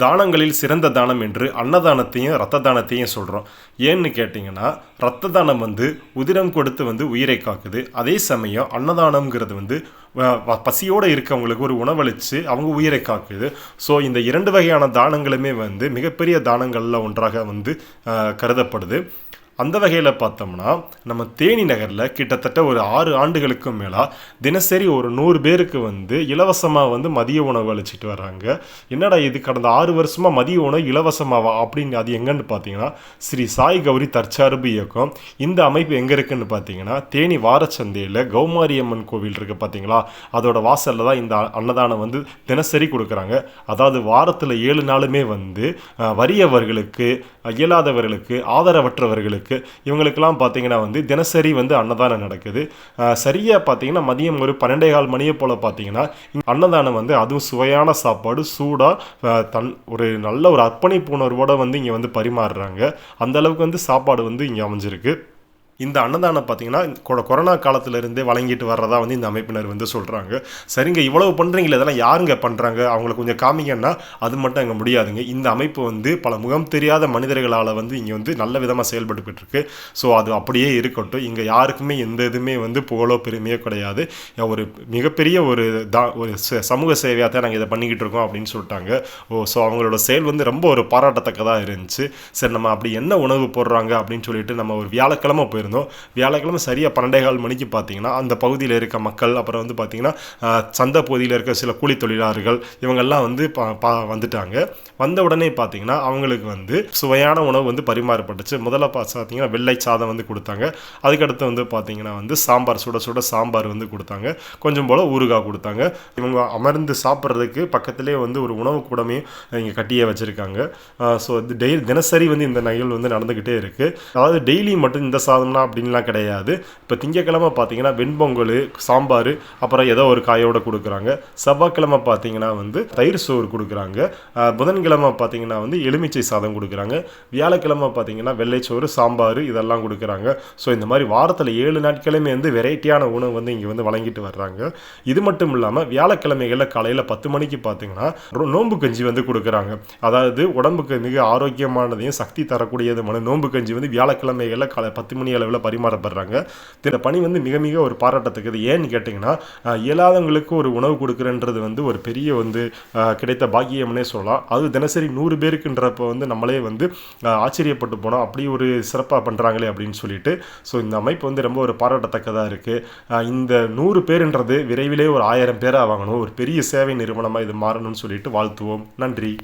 தானங்களில் சிறந்த தானம் என்று அன்னதானத்தையும் ரத்த தானத்தையும் சொல்கிறோம் ஏன்னு கேட்டிங்கன்னா ரத்த தானம் வந்து உதிரம் கொடுத்து வந்து உயிரை காக்குது. அதே சமயம் அன்னதானம்ங்கிறது வந்து பசியோடு இருக்கவங்களுக்கு ஒரு உணவளித்து அவங்க உயிரை காக்குது. ஸோ இந்த இரண்டு வகையான தானங்களுமே வந்து மிகப்பெரிய தானங்களில் ஒன்றாக வந்து கருதப்படுது. அந்த வகையில் பார்த்தோம்னா நம்ம தேனி நகரில் கிட்டத்தட்ட ஒரு ஆறு ஆண்டுகளுக்கும் மேலாக தினசரி ஒரு நூறு பேருக்கு வந்து இலவசமாக வந்து மதிய உணவு அளிச்சிட்டு வர்றாங்க என்னடா இது கடந்த ஆறு வருஷமாக மதிய உணவு இலவசமாவா அப்படின்னு அது எங்கன்னு பார்த்தீங்கன்னா ஸ்ரீ சாய் கௌரி தற்சார்பு இயக்கம். இந்த அமைப்பு எங்கே இருக்குன்னு பார்த்தீங்கன்னா தேனி வாரச்சந்தையில் கௌமாரியம்மன் கோவில் இருக்குது பார்த்தீங்களா? அதோட வாசலில் தான் இந்த அன்னதானம் வந்து தினசரி கொடுக்குறாங்க. அதாவது வாரத்தில் ஏழு நாளுமே வந்து வறியவர்களுக்கு இயலாதவர்களுக்கு ஆதரவற்றவர்களுக்கு இவங்களுக்கெல்லாம் பார்த்தீங்கன்னா வந்து தினசரி வந்து அன்னதானம் நடக்குது. சரியாக பார்த்தீங்கன்னா மதியம் ஒரு பன்னெண்டே கால் மணியை போல் பார்த்தீங்கன்னா அன்னதானம் வந்து அதுவும் சுவையான சாப்பாடு சூடாக தன் ஒரு நல்ல ஒரு அர்ப்பணிப்பு உணர்வோடு வந்து இங்கே வந்து பரிமாறுறாங்க. அந்த அளவுக்கு வந்து சாப்பாடு வந்து இங்கே அமைஞ்சிருக்கு. இந்த அன்னதானம் பார்த்தீங்கன்னா கொரோனா காலத்திலிருந்தே வழங்கிட்டு வர்றதா வந்து இந்த அமைப்பினர் வந்து சொல்கிறாங்க சரிங்க இவ்வளவு பண்ணுறீங்களே இதெல்லாம் யாருங்க பண்ணுறாங்க அவங்களை கொஞ்சம் காமிங்கன்னா அது மட்டும் அங்கே முடியாதுங்க. இந்த அமைப்பு வந்து பல முகம் தெரியாத மனிதர்களால் வந்து இங்கே வந்து நல்ல விதமாக செயல்பட்டுக்கிட்டு இருக்கு ஸோ அது அப்படியே இருக்கட்டும். இங்கே யாருக்குமே எந்த இதுவுமே வந்து புகழோ பெருமையோ கிடையாது. ஒரு மிகப்பெரிய ஒரு தா ஒரு சமூக சேவையாக தான் நாங்கள் இதை பண்ணிக்கிட்டு இருக்கோம் அப்படின்னு சொல்லிட்டாங்க. ஓ ஸோ அவங்களோட செயல் வந்து ரொம்ப ஒரு பாராட்டத்தக்கதாக இருந்துச்சு. சரி நம்ம அப்படி என்ன உணவு போடுறாங்க அப்படின்னு சொல்லிட்டு நம்ம ஒரு வியாழக்கிழமை போயிருந்தோம் வியாழக்கிழமை சரியாக பன்னெண்டே கால் மணிக்கு பார்த்தீங்கன்னா அந்த பகுதியில் இருக்க மக்கள் அப்புறம் வந்து பார்த்தீங்கன்னா சந்தை பகுதியில் இருக்க சில கூலி தொழிலாளர்கள் இவங்கெல்லாம் வந்து பா பா வந்துட்டாங்க. வந்த உடனே பார்த்தீங்கன்னா அவங்களுக்கு வந்து சுவையான உணவு வந்து பரிமாறப்பட்டுச்சு. முதல்ல பார்த்தீங்கன்னா வெள்ளை சாதம் வந்து கொடுத்தாங்க. அதுக்கடுத்து வந்து பார்த்தீங்கன்னா வந்து சாம்பார் சுட சுட சாம்பார் வந்து கொடுத்தாங்க. கொஞ்சம் போல் ஊறுகாய் கொடுத்தாங்க. இவங்க அமர்ந்து சாப்பிட்றதுக்கு பக்கத்திலே வந்து ஒரு உணவு கூடமையும் இங்கே கட்டியே வச்சுருக்காங்க. ஸோ இது டெய்லி தினசரி வந்து இந்த நிகழ்வு வந்து நடந்துக்கிட்டே இருக்குது அதாவது டெய்லி மட்டும் இந்த சாதம் சாதம்னா அப்படின்லாம் கிடையாது. இப்போ திங்கக்கிழமை பார்த்தீங்கன்னா வெண்பொங்கல் சாம்பார் அப்புறம் ஏதோ ஒரு காயோட கொடுக்குறாங்க. செவ்வாய்க்கிழமை பார்த்தீங்கன்னா வந்து தயிர் சோறு கொடுக்குறாங்க. புதன்கிழமை பார்த்தீங்கன்னா வந்து எலுமிச்சை சாதம் கொடுக்குறாங்க. வியாழக்கிழமை பார்த்தீங்கன்னா வெள்ளைச்சோறு சாம்பார் இதெல்லாம் கொடுக்குறாங்க. ஸோ இந்த மாதிரி வாரத்தில் ஏழு நாட்களுமே வந்து வெரைட்டியான உணவு வந்து இங்கே வந்து வழங்கிட்டு வர்றாங்க. இது மட்டும் இல்லாமல் வியாழக்கிழமைகளில் காலையில் பத்து மணிக்கு பார்த்தீங்கன்னா நோன்பு கஞ்சி வந்து கொடுக்குறாங்க. அதாவது உடம்புக்கு மிக ஆரோக்கியமானதையும் சக்தி தரக்கூடியதுமான நோன்பு கஞ்சி வந்து வியாழக்கிழமைகளில் காலை பத்து மணி அளவில் பரிமாறப்படுறாங்க. இந்த பணி வந்து மிக மிக ஒரு பாராட்டத்துக்குது. ஏன்னு கேட்டிங்கன்னா இயலாதவங்களுக்கு ஒரு உணவு கொடுக்குறன்றது வந்து ஒரு பெரிய வந்து கிடைத்த பாக்கியம்னே சொல்லலாம். அது தினசரி நூறு பேருக்குன்றப்ப வந்து நம்மளே வந்து ஆச்சரியப்பட்டு போனோம். அப்படி ஒரு சிறப்பாக பண்ணுறாங்களே அப்படின்னு சொல்லிட்டு. ஸோ இந்த அமைப்பு வந்து ரொம்ப ஒரு பாராட்டத்தக்கதாக இருக்குது இந்த நூறு பேருன்றது விரைவிலே ஒரு ஆயிரம் பேராக வாங்கணும். ஒரு பெரிய சேவை நிறுவனமாக இது மாறணும்னு சொல்லிட்டு வாழ்த்துவோம். நன்றி.